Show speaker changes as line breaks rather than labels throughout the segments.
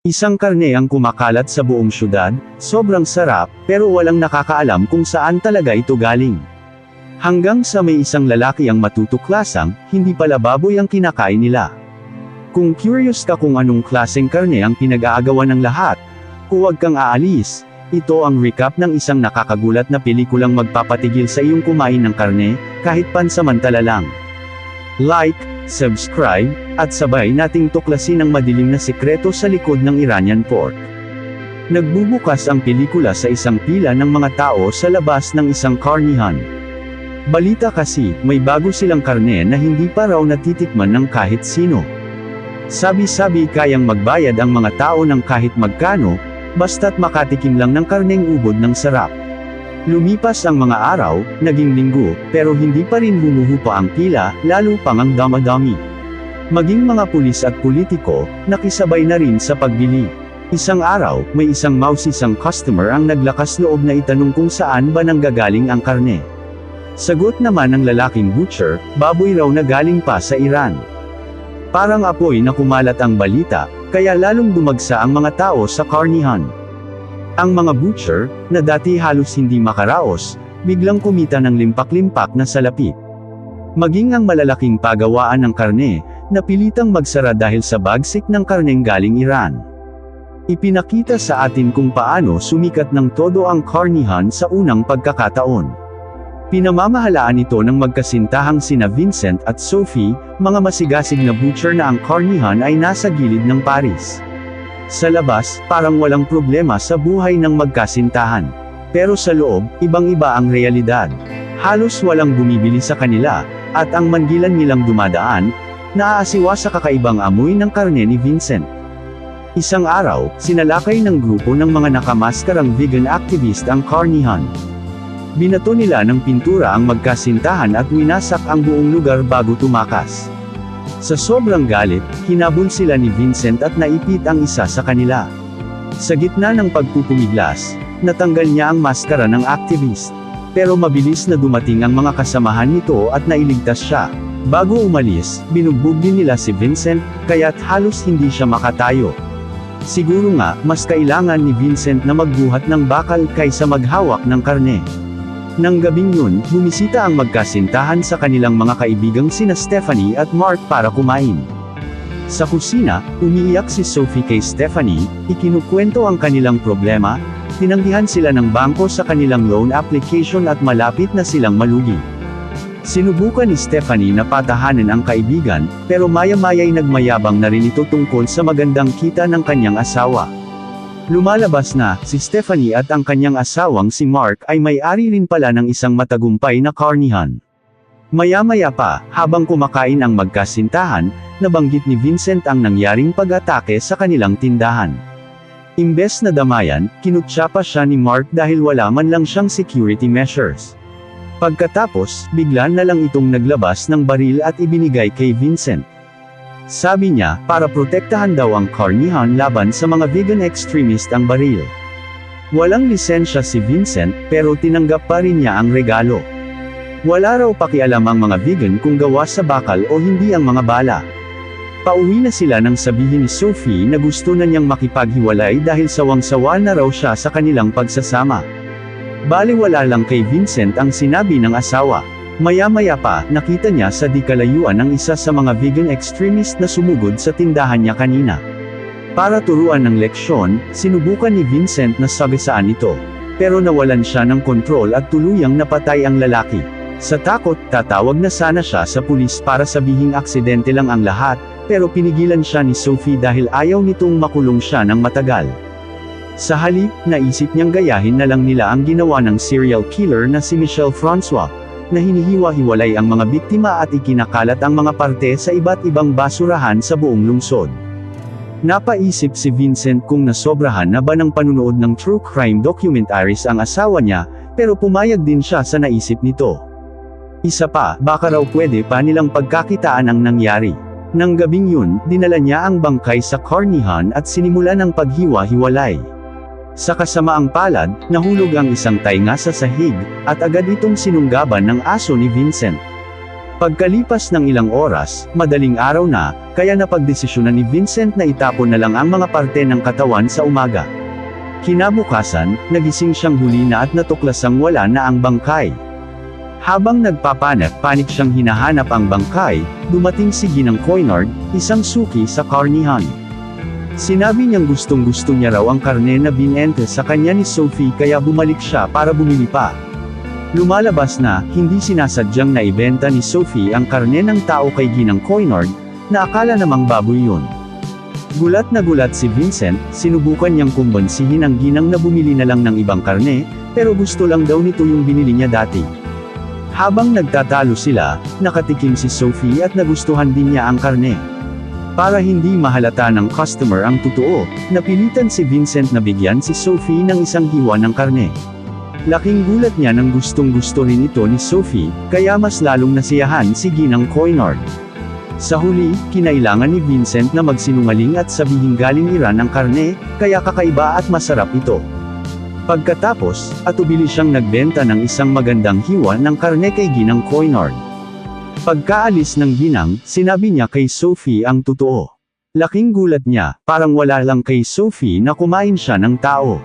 Isang karne ang kumakalat sa buong syudad, sobrang sarap, pero walang nakakaalam kung saan talaga ito galing. Hanggang sa may isang lalaki ang matutuklasang, hindi pala baboy ang kinakain nila. Kung curious ka kung anong klaseng karne ang pinag-aagawan ng lahat, huwag kang aalis, ito ang recap ng isang nakakagulat na pelikulang magpapatigil sa iyong kumain ng karne, kahit pansamantala lang. Like, subscribe, at sabay nating tuklasin ang madilim na sikreto sa likod ng Iranian pork. Nagbubukas ang pelikula sa isang pila ng mga tao sa labas ng isang karnihan. Balita kasi, may bago silang karne na hindi pa raw natitikman ng kahit sino. Sabi-sabi kayang magbayad ang mga tao ng kahit magkano, basta't makatikim lang ng karneng ubod ng sarap. Lumipas ang mga araw, naging linggo, pero hindi pa rin humuhupa ang pila, lalo pang ang damadami. Maging mga pulis at politiko, nakisabay na rin sa pagbili. Isang araw, may isang mausisang customer ang naglakas loob na itanong kung saan ba nanggagaling ang karne. Sagot naman ng lalaking butcher, baboy raw na galing pa sa Iran. Parang apoy na kumalat ang balita, kaya lalong dumagsa ang mga tao sa karnihan. Ang mga butcher, na dati halos hindi makaraos, biglang kumita ng limpak-limpak na salapi. Maging ang malalaking pagawaan ng karne, napilitang magsara dahil sa bagsik ng karneng galing Iran. Ipinakita sa atin kung paano sumikat ng todo ang karnihan sa unang pagkakataon. Pinamamahalaan ito ng magkasintahang sina Vincent at Sophie, mga masigasig na butcher na ang karnihan ay nasa gilid ng Paris. Sa labas, parang walang problema sa buhay ng magkasintahan. Pero sa loob, ibang-iba ang realidad. Halos walang bumibili sa kanila, at ang mangilan nilang dumadaan, naaasiwa sa kakaibang amoy ng karne ni Vincent. Isang araw, sinalakay ng grupo ng mga nakamaskarang vegan activist ang karnihan. Binato nila ng pintura ang magkasintahan at winasak ang buong lugar bago tumakas. Sa sobrang galit, hinabol sila ni Vincent at naipit ang isa sa kanila. Sa gitna ng pagpupumiglas, natanggal niya ang maskara ng activist. Pero mabilis na dumating ang mga kasamahan nito at nailigtas siya. Bago umalis, binugbog din nila si Vincent, kaya't halos hindi siya makatayo. Siguro nga, mas kailangan ni Vincent na magbuhat ng bakal kaysa maghawak ng karne. Nang gabing yun, bumisita ang magkasintahan sa kanilang mga kaibigang sina Stephanie at Mark para kumain. Sa kusina, umiiyak si Sophie kay Stephanie, ikinukwento ang kanilang problema, tinanggihan sila ng bangko sa kanilang loan application at malapit na silang malugi. Sinubukan ni Stephanie na patahanan ang kaibigan, pero maya-maya'y nagmayabang na rin ito tungkol sa magandang kita ng kanyang asawa. Lumalabas na, si Stephanie at ang kanyang asawang si Mark ay may-ari rin pala ng isang matagumpay na karnihan. Maya-maya pa, habang kumakain ang magkasintahan, nabanggit ni Vincent ang nangyaring pag-atake sa kanilang tindahan. Imbes na damayan, kinutsa pa siya ni Mark dahil wala man lang siyang security measures. Pagkatapos, bigla na lang itong naglabas ng baril at ibinigay kay Vincent. Sabi niya, para protektahan daw ang karnihan laban sa mga vegan extremist ang baril. Walang lisensya si Vincent, pero tinanggap pa rin niya ang regalo. Wala raw pakialam ang mga vegan kung gawa sa bakal o hindi ang mga bala. Pauwi na sila nang sabihin ni Sophie na gusto na niyang makipaghiwalay dahil sawang-sawa na raw siya sa kanilang pagsasama. Baliwala lang kay Vincent ang sinabi ng asawa. Maya-maya pa, nakita niya sa di kalayuan ang isa sa mga vegan extremist na sumugod sa tindahan niya kanina. Para turuan ng leksyon, sinubukan ni Vincent na sagasaan ito. Pero nawalan siya ng kontrol at tuluyang napatay ang lalaki. Sa takot, tatawag na sana siya sa pulis para sabihing aksidente lang ang lahat, pero pinigilan siya ni Sophie dahil ayaw nitong makulong siya ng matagal. Sa halip, naisip niyang gayahin na lang nila ang ginawa ng serial killer na si Michelle Francois, na hinihiwa-hiwalay ang mga biktima at ikinakalat ang mga parte sa iba't ibang basurahan sa buong lungsod. Napaisip si Vincent kung nasobrahan na ba ng panunood ng true crime documentaries ang asawa niya, pero pumayag din siya sa naisip nito. Isa pa, baka raw pwede pa nilang pagkakitaan ang nangyari. Nang gabing yun, dinala niya ang bangkay sa karnihan at sinimula ng paghiwa-hiwalay. Sa kasamaang palad, nahulog ang isang tainga sa sahig, at agad itong sinunggaban ng aso ni Vincent. Pagkalipas ng ilang oras, madaling araw na, kaya napagdesisyonan ni Vincent na itapon na lang ang mga parte ng katawan sa umaga. Kinabukasan, nagising siyang huli na at natuklasang wala na ang bangkay. Habang nagpapanik-panik siyang hinahanap ang bangkay, dumating si Ginang Coinard, isang suki sa karnihan. Sinabi niyang gustong gusto niya raw ang karne na binente sa kanya ni Sophie kaya bumalik siya para bumili pa. Lumalabas na, hindi sinasadyang naibenta ni Sophie ang karne ng tao kay Ginang Coinard, na akala namang baboy yun. Gulat na gulat si Vincent, sinubukan niyang kumbansihin ang ginang na bumili na lang ng ibang karne, pero gusto lang daw nito yung binili niya dati. Habang nagtatalo sila, nakatikim si Sophie at nagustuhan din niya ang karne. Para hindi mahalata ng customer ang totoo, napilitan si Vincent na bigyan si Sophie ng isang hiwa ng karne. Laking gulat niya nang gustong gusto rin ito ni Sophie, kaya mas lalong nasiyahan si Ginang Coinard. Sa huli, kinailangan ni Vincent na magsinungaling at sabihin galing Iran ang karne, kaya kakaiba at masarap ito. Pagkatapos, atubili siyang nagbenta ng isang magandang hiwa ng karne kay Ginang Coinard. Pagkaalis ng Ginang, sinabi niya kay Sophie ang totoo. Laking gulat niya, parang wala lang kay Sophie na kumain siya ng tao.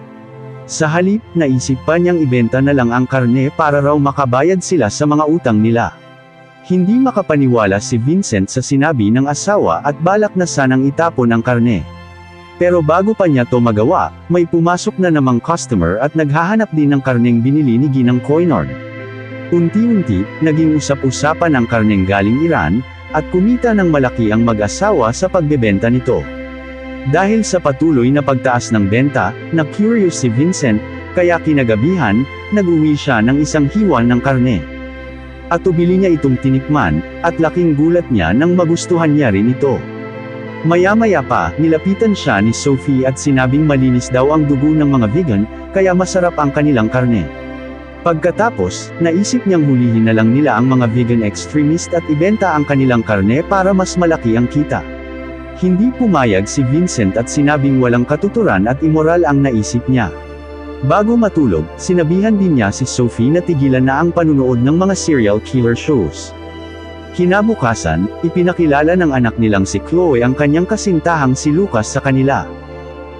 Sa halip, naisip pa niyang ibenta na lang ang karne para raw makabayad sila sa mga utang nila. Hindi makapaniwala si Vincent sa sinabi ng asawa at balak na sanang itapon ang karne. Pero bago pa niya to magawa, may pumasok na namang customer at naghahanap din ng karneng binili ni Ginang Coinard. Unti-unti, naging usap-usapan ang karneng galing Iran, at kumita ng malaki ang mag-asawa sa pagbebenta nito. Dahil sa patuloy na pagtaas ng benta, na-curious si Vincent, kaya kinagabihan, nag-uwi siya ng isang hiwa ng karne. At ubili niya itong tinikman, at laking gulat niya nang magustuhan niya rin ito. Maya-maya pa, nilapitan siya ni Sophie at sinabing malinis daw ang dugo ng mga vegan, kaya masarap ang kanilang karne. Pagkatapos, naisip niyang hulihin na lang nila ang mga vegan extremist at ibenta ang kanilang karne para mas malaki ang kita. Hindi pumayag si Vincent at sinabing walang katuturan at immoral ang naisip niya. Bago matulog, sinabihan din niya si Sophie na tigilan na ang panunood ng mga serial killer shows. Kinabukasan, ipinakilala ng anak nilang si Chloe ang kanyang kasintahang si Lucas sa kanila.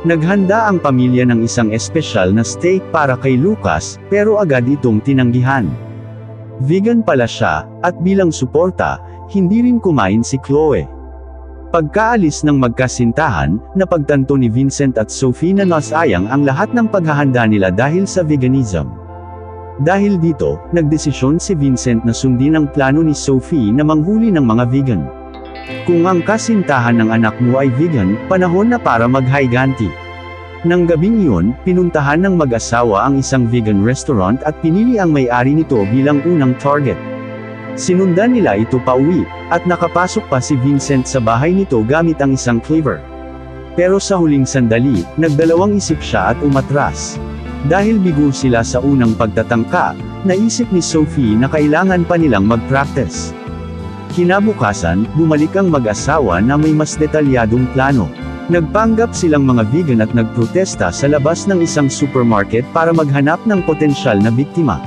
Naghanda ang pamilya ng isang espesyal na steak para kay Lucas, pero agad itong tinanggihan. Vegan pala siya, at bilang suporta, hindi rin kumain si Chloe. Pagkaalis ng magkasintahan, napagtanto ni Vincent at Sophie na nasayang ang lahat ng paghahanda nila dahil sa veganism. Dahil dito, nagdesisyon si Vincent na sundin ang plano ni Sophie na manghuli ng mga vegan. Kung ang kasintahan ng anak mo ay vegan, panahon na para maghayganti. Nang gabing iyon, pinuntahan ng mag-asawa ang isang vegan restaurant at pinili ang may-ari nito bilang unang target. Sinundan nila ito pauwi, at nakapasok pa si Vincent sa bahay nito gamit ang isang cleaver. Pero sa huling sandali, nagdalawang isip siya at umatras. Dahil bigo sila sa unang pagtatangka, naisip ni Sophie na kailangan pa nilang mag-practice. Kinabukasan, bumalik ang mag-asawa na may mas detalyadong plano. Nagpanggap silang mga vegan at nagprotesta sa labas ng isang supermarket para maghanap ng potensyal na biktima.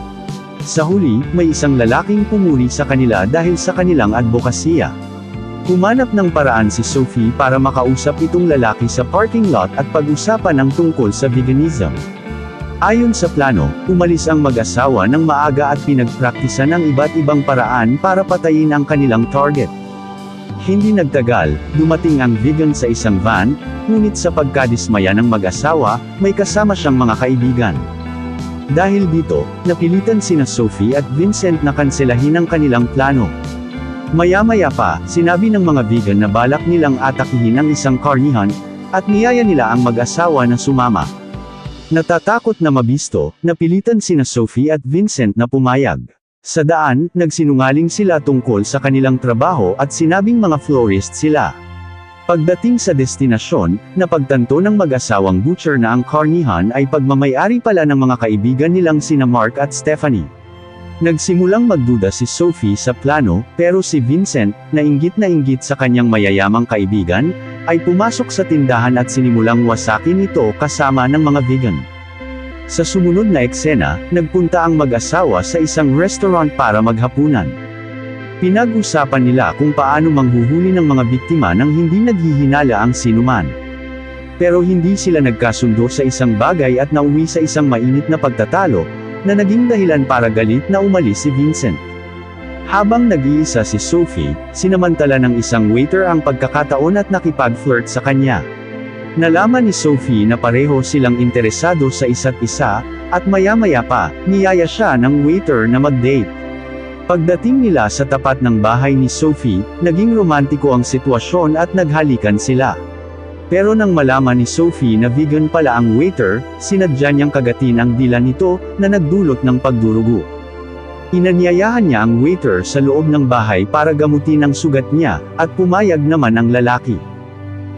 Sa huli, may isang lalaking pumuri sa kanila dahil sa kanilang advokasya. Humanap ng paraan si Sophie para makausap itong lalaki sa parking lot at pag-usapan ang tungkol sa veganism. Ayon sa plano, umalis ang mag-asawa ng maaga at pinagpraktisan ang iba't ibang paraan para patayin ang kanilang target. Hindi nagtagal, dumating ang vegan sa isang van, ngunit sa pagkadismaya ng mag-asawa, may kasama siyang mga kaibigan. Dahil dito, napilitan sina Sophie at Vincent na kanselahin ang kanilang plano. Maya-maya pa, sinabi ng mga vegan na balak nilang atakihin ang isang karnihan, at niyaya nila ang mag-asawa na sumama. Natatakot na mabisto, napilitan sina Sophie at Vincent na pumayag. Sa daan, nagsinungaling sila tungkol sa kanilang trabaho at sinabing mga florist sila. Pagdating sa destinasyon, napagtanto ng mag-asawang butcher na ang karnihan ay pagmamayari pala ng mga kaibigan nilang sina Mark at Stephanie. Nagsimulang magduda si Sophie sa plano, pero si Vincent, na inggit na inggit sa kanyang mayayamang kaibigan, ay pumasok sa tindahan at sinimulang wasakin ito kasama ng mga vegan. Sa sumunod na eksena, nagpunta ang mag-asawa sa isang restaurant para maghapunan. Pinag-usapan nila kung paano manghuhuli ng mga biktima nang hindi naghihinala ang sinuman. Pero hindi sila nagkasundo sa isang bagay at nauwi sa isang mainit na pagtatalo, na naging dahilan para galit na umalis si Vincent. Habang nag-iisa si Sophie, sinamantala ng isang waiter ang pagkakataon at nakipag-flirt sa kanya. Nalaman ni Sophie na pareho silang interesado sa isa't isa, at maya-maya pa, niyaya siya ng waiter na mag-date. Pagdating nila sa tapat ng bahay ni Sophie, naging romantiko ang sitwasyon at naghalikan sila. Pero nang malaman ni Sophie na vegan pala ang waiter, sinadya niyang kagatin ang dila nito, na nagdulot ng pagdurugo. Inanyayahan niya ang waiter sa loob ng bahay para gamutin ang sugat niya, at pumayag naman ang lalaki.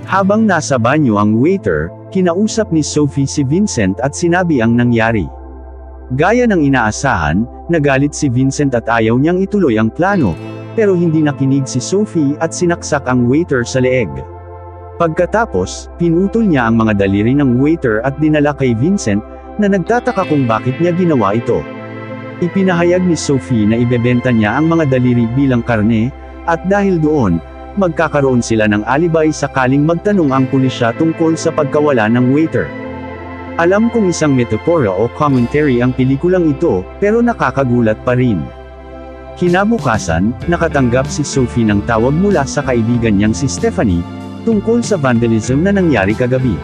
Habang nasa banyo ang waiter, kinausap ni Sophie si Vincent at sinabi ang nangyari. Gaya ng inaasahan, nagalit si Vincent at ayaw niyang ituloy ang plano, pero hindi nakinig si Sophie at sinaksak ang waiter sa leeg. Pagkatapos, pinutol niya ang mga daliri ng waiter at dinala kay Vincent, na nagtataka kung bakit niya ginawa ito. Ipinahayag ni Sophie na ibebenta niya ang mga daliri bilang karne, at dahil doon, magkakaroon sila ng alibay sakaling magtanong ang pulisya tungkol sa pagkawala ng waiter. Alam kong isang metapora o commentary ang pelikulang ito, pero nakakagulat pa rin. Kinabukasan, nakatanggap si Sophie ng tawag mula sa kaibigan niyang si Stephanie, tungkol sa vandalism na nangyari kagabi.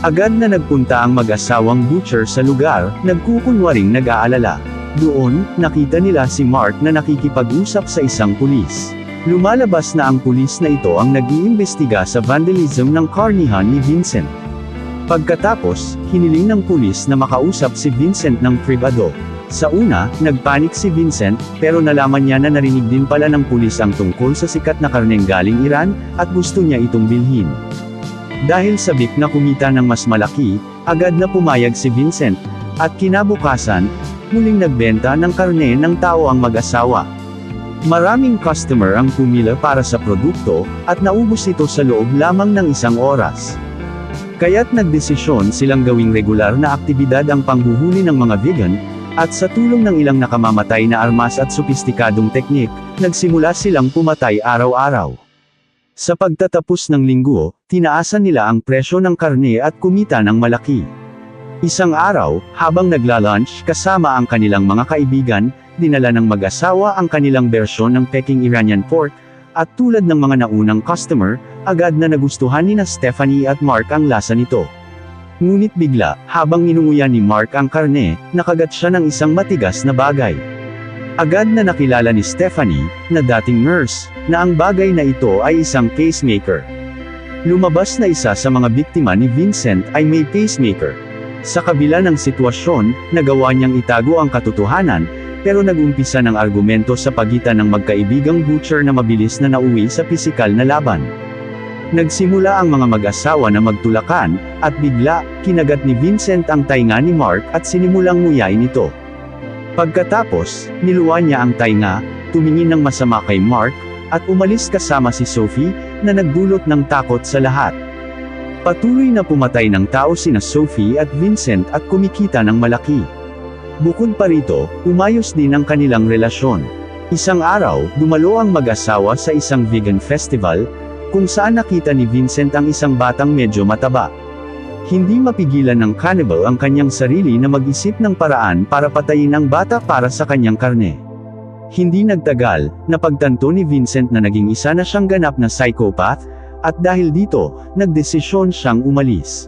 Agad na nagpunta ang mag-asawang butcher sa lugar, nagkukunwaring nag-aalala. Doon, nakita nila si Mark na nakikipag-usap sa isang pulis. Lumalabas na ang pulis na ito ang nag-iimbestiga sa vandalism ng karnihan ni Vincent. Pagkatapos, hiniling ng pulis na makausap si Vincent ng privado. Sa una, nagpanik si Vincent, pero nalaman niya na narinig din pala ng pulis ang tungkol sa sikat na karneng galing Iran, at gusto niya itong bilhin. Dahil sabik na kumita ng mas malaki, agad na pumayag si Vincent, at kinabukasan, muling nagbenta ng karne ng tao ang mag-asawa. Maraming customer ang pumila para sa produkto, at naubos ito sa loob lamang ng isang oras. Kaya't nagdesisyon silang gawing regular na aktibidad ang panghuhuli ng mga vegan, at sa tulong ng ilang nakamamatay na armas at sopistikadong teknik, nagsimula silang pumatay araw-araw. Sa pagtatapos ng linggo, tinaasan nila ang presyo ng karne at kumita ng malaki. Isang araw, habang nagla-lunch kasama ang kanilang mga kaibigan, dinala ng mag-asawa ang kanilang bersyon ng Peking Iranian pork, at tulad ng mga naunang customer, agad na nagustuhan ni na Stephanie at Mark ang lasa nito. Ngunit bigla, habang ninunguyan ni Mark ang karne, nakagat siya ng isang matigas na bagay. Agad na nakilala ni Stephanie, na dating nurse, na ang bagay na ito ay isang pacemaker. Lumabas na isa sa mga biktima ni Vincent ay may pacemaker. Sa kabila ng sitwasyon, nagawa niyang itago ang katotohanan, pero nagumpisa ng argumento sa pagitan ng magkaibigang butcher na mabilis na nauwi sa pisikal na laban. Nagsimula ang mga mag-asawa na magtulakan, at bigla, kinagat ni Vincent ang tainga ni Mark at sinimulang nguyain ito. Pagkatapos, niluwan niya ang tainga, tumingin ng masama kay Mark, at umalis kasama si Sophie, na nagdulot ng takot sa lahat. Patuloy na pumatay ng tao sina Sophie at Vincent at kumikita ng malaki. Bukod pa rito, umayos din ang kanilang relasyon. Isang araw, dumalo ang mag-asawa sa isang vegan festival, kung saan nakita ni Vincent ang isang batang medyo mataba. Hindi mapigilan ng cannibal ang kanyang sarili na mag-isip ng paraan para patayin ang bata para sa kanyang karne. Hindi nagtagal, napagtanto ni Vincent na naging isa na siyang ganap na psychopath, at dahil dito, nagdesisyon siyang umalis.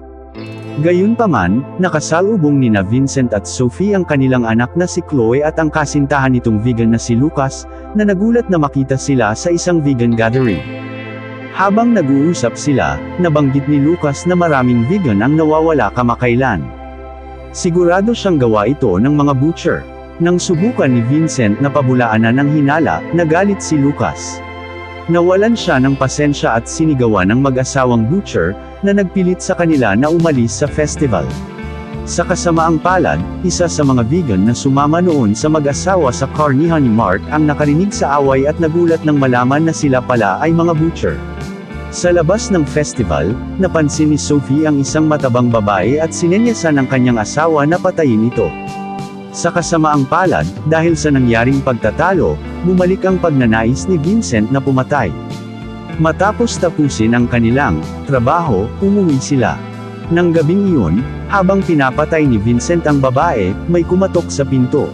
Gayunpaman, nakasalubong ni na Vincent at Sophie ang kanilang anak na si Chloe at ang kasintahan nitong vegan na si Lucas, na nagulat na makita sila sa isang vegan gathering. Habang nag-uusap sila, nabanggit ni Lucas na maraming vegan ang nawawala kamakailan. Sigurado siyang gawa ito ng mga butcher. Nang subukan ni Vincent na pabulaanan ng hinala, nagalit si Lucas. Nawalan siya ng pasensya at sinigawan ng mag-asawang butcher, na nagpilit sa kanila na umalis sa festival. Sa kasamaang palad, isa sa mga vegan na sumama noon sa mag-asawa sa karnihan ni Mark ang nakarinig sa away at nagulat nang malaman na sila pala ay mga butcher. Sa labas ng festival, napansin ni Sophie ang isang matabang babae at sinenyasan ng kanyang asawa na patayin ito. Sa kasamaang palad, dahil sa nangyaring pagtatalo, bumalik ang pagnanais ni Vincent na pumatay. Matapos tapusin ang kanilang trabaho, umuwi sila. Nang gabing iyon, habang pinapatay ni Vincent ang babae, may kumatok sa pinto.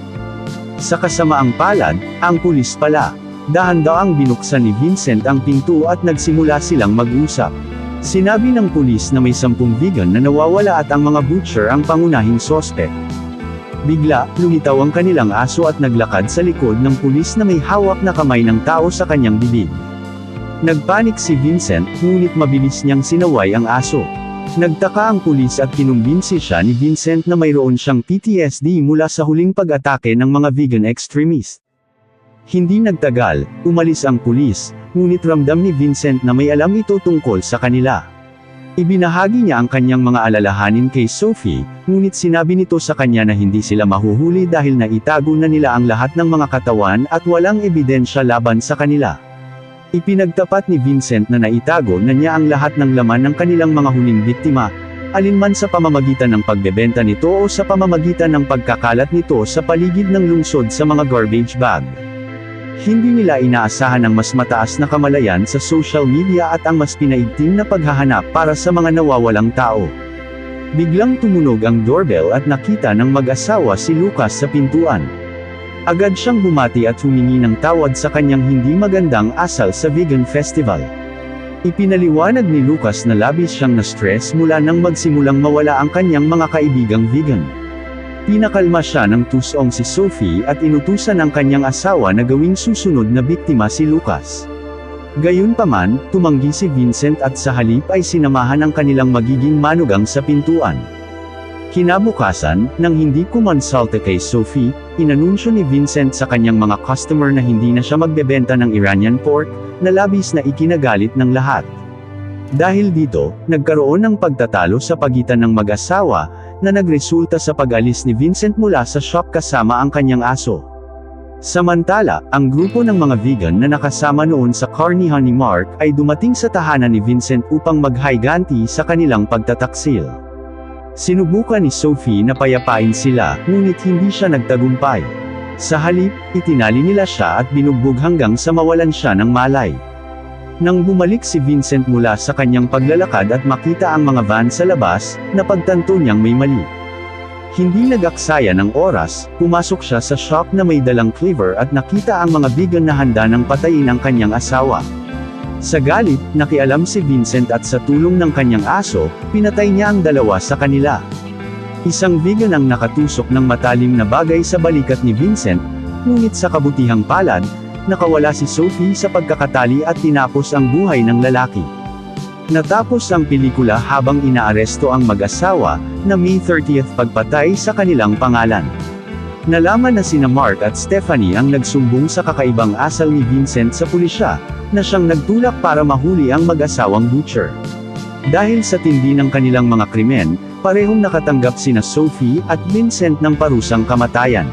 Sa kasamaang palad, ang pulis pala. Dahan-daang binuksan ni Vincent ang pinto at nagsimula silang mag-usap. Sinabi ng pulis na may sampung vegan na nawawala at ang mga butcher ang pangunahing sospek. Bigla, lumitaw ang kanilang aso at naglakad sa likod ng pulis na may hawak na kamay ng tao sa kanyang bibig. Nagpanik si Vincent, ngunit mabilis niyang sinaway ang aso. Nagtaka ang pulis at kinumbinsi siya ni Vincent na mayroon siyang PTSD mula sa huling pag-atake ng mga vegan extremist. Hindi nagtagal, umalis ang pulis, ngunit ramdam ni Vincent na may alam ito tungkol sa kanila. Ibinahagi niya ang kanyang mga alalahanin kay Sophie, ngunit sinabi nito sa kanya na hindi sila mahuhuli dahil naitago na nila ang lahat ng mga katawan at walang ebidensya laban sa kanila. Ipinagtapat ni Vincent na naitago na niya ang lahat ng laman ng kanilang mga huling biktima, alinman sa pamamagitan ng pagbebenta nito o sa pamamagitan ng pagkakalat nito sa paligid ng lungsod sa mga garbage bag. Hindi nila inaasahan ang mas mataas na kamalayan sa social media at ang mas pinaigting na paghahanap para sa mga nawawalang tao. Biglang tumunog ang doorbell at nakita ng mag-asawa si Lucas sa pintuan. Agad siyang bumati at humingi ng tawad sa kanyang hindi magandang asal sa vegan festival. Ipinaliwanag ni Lucas na labis siyang na-stress mula nang magsimulang mawala ang kanyang mga kaibigang vegan. Pinakalma siya ng tusong si Sophie at inutusan ang kanyang asawa na gawing susunod na biktima si Lucas. Gayunpaman, tumanggi si Vincent at sa halip ay sinamahan ang kanilang magiging manugang sa pintuan. Kinabukasan, nang hindi kumonsulta kay Sophie, inanunsyo ni Vincent sa kanyang mga customer na hindi na siya magbebenta ng Iranian pork, na labis na ikinagalit ng lahat. Dahil dito, nagkaroon ng pagtatalo sa pagitan ng mag-asawa, na nagresulta sa pag-alis ni Vincent mula sa shop kasama ang kanyang aso. Samantala, ang grupo ng mga vegan na nakasama noon sa Carnihan ni Mark ay dumating sa tahanan ni Vincent upang maghayganti sa kanilang pagtataksil. Sinubukan ni Sophie na payapain sila, ngunit hindi siya nagtagumpay. Sa halip, itinali nila siya at binugbog hanggang sa mawalan siya ng malay. Nang bumalik si Vincent mula sa kanyang paglalakad at makita ang mga van sa labas, napagtanto niyang may mali. Hindi nagaksaya ng oras, pumasok siya sa shop na may dalang cleaver at nakita ang mga vegan na handa ng patayin ang kanyang asawa. Sa galit, nakialam si Vincent at sa tulong ng kanyang aso, pinatay niya ang dalawa sa kanila. Isang vegan ang nakatusok ng matalim na bagay sa balikat ni Vincent, ngunit sa kabutihang palad, nakawala si Sophie sa pagkakatali at tinapos ang buhay ng lalaki. Natapos ang pelikula habang inaaresto ang mag-asawa, na May 30th pagpatay sa kanilang pangalan. Nalaman na sina Mark at Stephanie ang nagsumbong sa kakaibang asal ni Vincent sa pulisya, na siyang nagtulak para mahuli ang mag-asawang butcher. Dahil sa tindi ng kanilang mga krimen, parehong nakatanggap sina Sophie at Vincent ng parusang kamatayan.